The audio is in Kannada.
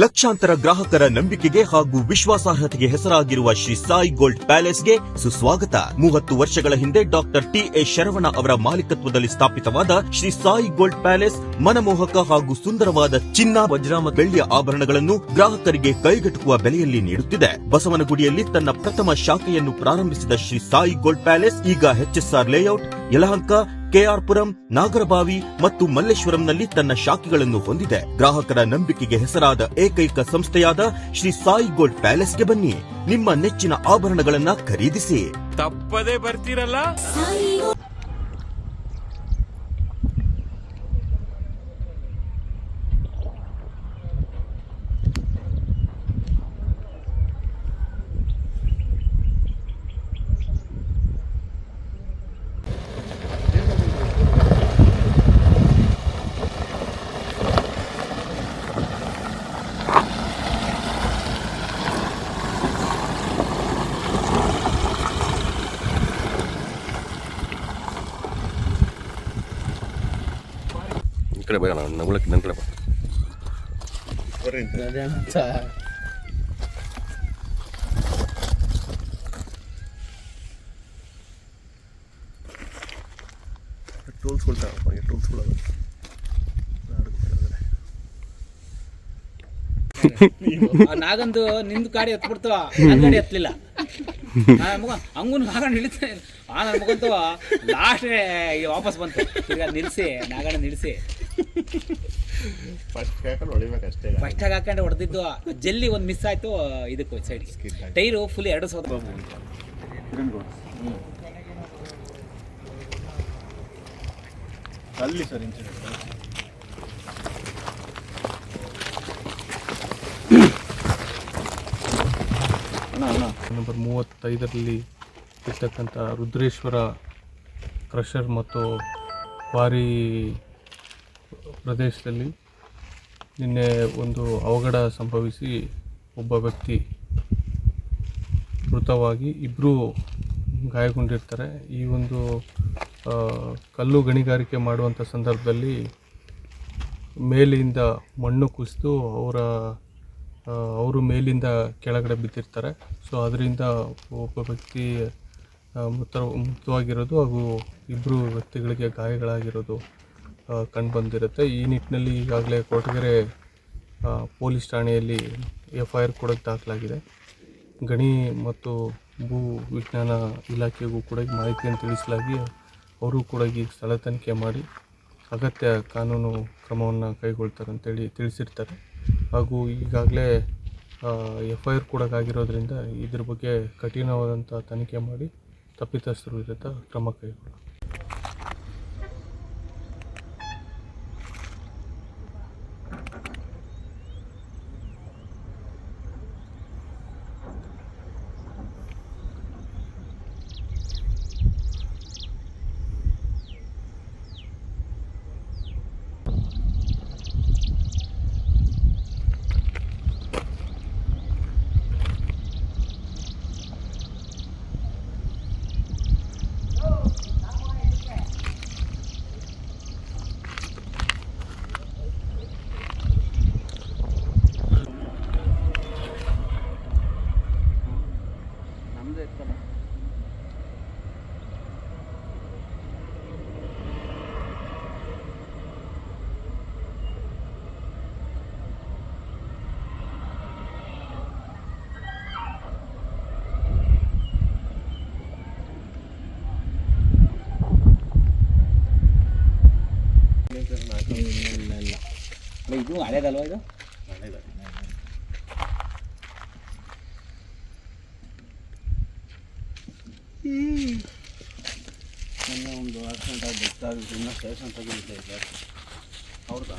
ಲಕ್ಷಾಂತರ ಗ್ರಾಹಕರ ನಂಬಿಕೆಗೆ ಹಾಗೂ ವಿಶ್ವಾಸಾರ್ಹತೆಗೆ ಹೆಸರಾಗಿರುವ ಶ್ರೀ ಸಾಯಿ ಗೋಲ್ಡ್ ಪ್ಯಾಲೇಸ್ಗೆ ಸುಸ್ವಾಗತ. ಮೂವತ್ತು ವರ್ಷಗಳ ಹಿಂದೆ ಡಾಕ್ಟರ್ ಟಿ ಎ ಶರವಣ ಅವರ ಮಾಲೀಕತ್ವದಲ್ಲಿ ಸ್ಥಾಪಿತವಾದ ಶ್ರೀ ಸಾಯಿ ಗೋಲ್ಡ್ ಪ್ಯಾಲೇಸ್ ಮನಮೋಹಕ ಹಾಗೂ ಸುಂದರವಾದ ಚಿನ್ನ, ವಜ್ರ ಮತ್ತು ಬೆಳ್ಳಿಯ ಆಭರಣಗಳನ್ನು ಗ್ರಾಹಕರಿಗೆ ಕೈಗೆಟುಕುವ ಬೆಲೆಯಲ್ಲಿ ನೀಡುತ್ತಿದೆ. ಬಸವನಗುಡಿಯಲ್ಲಿ ತನ್ನ ಪ್ರಥಮ ಶಾಖೆಯನ್ನು ಪ್ರಾರಂಭಿಸಿದ ಶ್ರೀ ಸಾಯಿ ಗೋಲ್ಡ್ ಪ್ಯಾಲೇಸ್ ಈಗ ಎಚ್ಎಸ್ಆರ್ ಲೇಔಟ್, ಯಲಹಂಕ ಕೆಆರ್ಪುರಂ ನಾಗರಬಾವಿ ಮತ್ತು ಮಲ್ಲೇಶ್ವರಂನಲ್ಲಿ ತನ್ನ ಶಾಖೆಗಳನ್ನು ಹೊಂದಿದೆ. ಗ್ರಾಹಕರ ನಂಬಿಕೆಗೆ ಹೆಸರಾದ ಏಕೈಕ ಸಂಸ್ಥೆಯಾದ ಶ್ರೀ ಸಾಯಿ ಗೋಲ್ಡ್ ಪ್ಯಾಲೇಸ್ಗೆ ಬನ್ನಿ. ನಿಮ್ಮ ನೆಚ್ಚಿನ ಆಭರಣಗಳನ್ನ ಖರೀದಿಸಿ. ತಪ್ಪದೇ ಬರ್ತೀರಲ್ಲ? ಕಡೆ ಬೇಡ ನಮ್ಮಳಕ್ಕೆ ನನ್ನ ಕಡೆ ಈ ಟೂಲ್ಸ್ಗಳು ನಾಗಂದು ನಿಂದು ಗಾಡಿ ಎತ್ಬಿಡ್ತವ ಗಾಡಿ ಎತ್ತಲಿಲ್ಲ ಮಗ ಹಂಗು ನಾಗಣ್ಣ ನಿಲ್ತಾನೆ ಆ ನನ್ನ ಮಗಂತವ ಲಾಸ್ಟ್ ವಾಪಸ್ ಬಂತು. ತಿರ್ಗಾ ನಿಲ್ಸಿ ನಾಗಣ್ಣ ನಿಲ್ಸಿ. ಫಸ್ಟ್ ಹಾಕೊಂಡು ಹೊಡಿಬೇಕಷ್ಟೇ ಫಸ್ಟ್ ಆಗಿ ಹಾಕೊಂಡು ಹೊಡೆದಿದ್ದು ಜಲ್ಲಿ ಒಂದು ಮಿಸ್ ಆಯ್ತು ಇದಕ್ಕೆ ಸೈಡ್ಗೆ ಟೈರು ಫುಲ್ ಎರಡು ಸಾವಿರ ಅಲ್ಲಿ ಸರ್ ಇನ್ಸಿಡೆಂಟ್ ನಂಬರ್ ಮೂವತ್ತೈದರಲ್ಲಿ ಇರ್ತಕ್ಕಂಥ ರುದ್ರೇಶ್ವರ ಕ್ರಷರ್ ಮತ್ತು ಕ್ವಾರಿ ಪ್ರದೇಶದಲ್ಲಿ ನಿನ್ನೆ ಒಂದು ಅವಘಡ ಸಂಭವಿಸಿ ಒಬ್ಬ ವ್ಯಕ್ತಿ ಮೃತವಾಗಿ ಇಬ್ಬರು ಗಾಯಗೊಂಡಿರ್ತಾರೆ. ಈ ಒಂದು ಕಲ್ಲು ಗಣಿಗಾರಿಕೆ ಮಾಡುವಂಥ ಸಂದರ್ಭದಲ್ಲಿ ಮೇಲಿಂದ ಮಣ್ಣು ಕುಸಿದು ಅವರ ಅವರು ಮೇಲಿಂದ ಕೆಳಗಡೆ ಬಿದ್ದಿರ್ತಾರೆ. ಸೊ ಅದರಿಂದ ಒಬ್ಬ ವ್ಯಕ್ತಿ ಮೃತ ಮೃತವಾಗಿರೋದು ಹಾಗೂ ಇಬ್ಬರು ವ್ಯಕ್ತಿಗಳಿಗೆ ಗಾಯಗಳಾಗಿರೋದು ಕಂಡುಬಂದಿರುತ್ತೆ ಈ ನಿಟ್ಟಿನಲ್ಲಿ ಈಗಾಗಲೇ ಕೊರಟಗೆರೆ ಪೊಲೀಸ್ ಠಾಣೆಯಲ್ಲಿ ಎಫ್ ಐ ಆರ್ ಕೂಡ ದಾಖಲಾಗಿದೆ. ಗಣಿ ಮತ್ತು ಭೂ ವಿಜ್ಞಾನ ಇಲಾಖೆಗೂ ಕೂಡ ಮಾಹಿತಿಯನ್ನು ತಿಳಿಸಲಾಗಿ ಅವರು ಕೂಡ ಈಗ ಸ್ಥಳ ತನಿಖೆ ಮಾಡಿ ಅಗತ್ಯ ಕಾನೂನು ಕ್ರಮವನ್ನು ಕೈಗೊಳ್ತಾರೆ ಅಂತೇಳಿ ತಿಳಿಸಿರ್ತಾರೆ. ಹಾಗೂ ಈಗಾಗಲೇ ಎಫ್ ಐ ಆರ್ ಕೂಡ ಆಗಿರೋದ್ರಿಂದ ಇದ್ರ ಬಗ್ಗೆ ಕಠಿಣವಾದಂಥ ತನಿಖೆ ಮಾಡಿ ತಪ್ಪಿತಸ್ಥರು ವಿರುದ್ಧ ಕ್ರಮ ಕೈಗೊಳ್ಳ ಇದು ಹಳೇದಲ್ವಾ ಇದು ಒಂದು ಆಕ್ಸಿಡೆಂಟ್ ಆಗಿ ಗೊತ್ತಾಗುತ್ತೆ ಇನ್ನೂ ಸ್ಟೇಷನ್ ತೆಗಿಲಿಕ್ಕೆ ಹೌದಾ